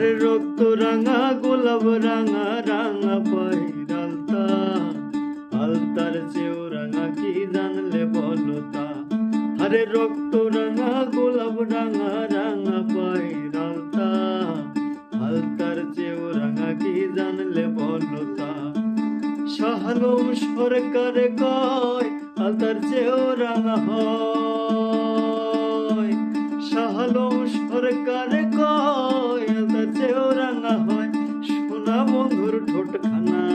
আরে রক্ত রাঙা, গোলাপ রাঙা রাঙা পাইরালতা আলতার চেয়েও রাঙা কি জানলে বলো তা? আরে রক্ত রাঙা, গোলাপ রাঙা রাঙা পাইরালতা আলতার চেয়েও রাঙা কি জানলে বলো তা? শাহালম সরকার কয়, আলতার চেয়েও রাঙা হয়। শাহালম সরকার মধুর ঠোঁটখানা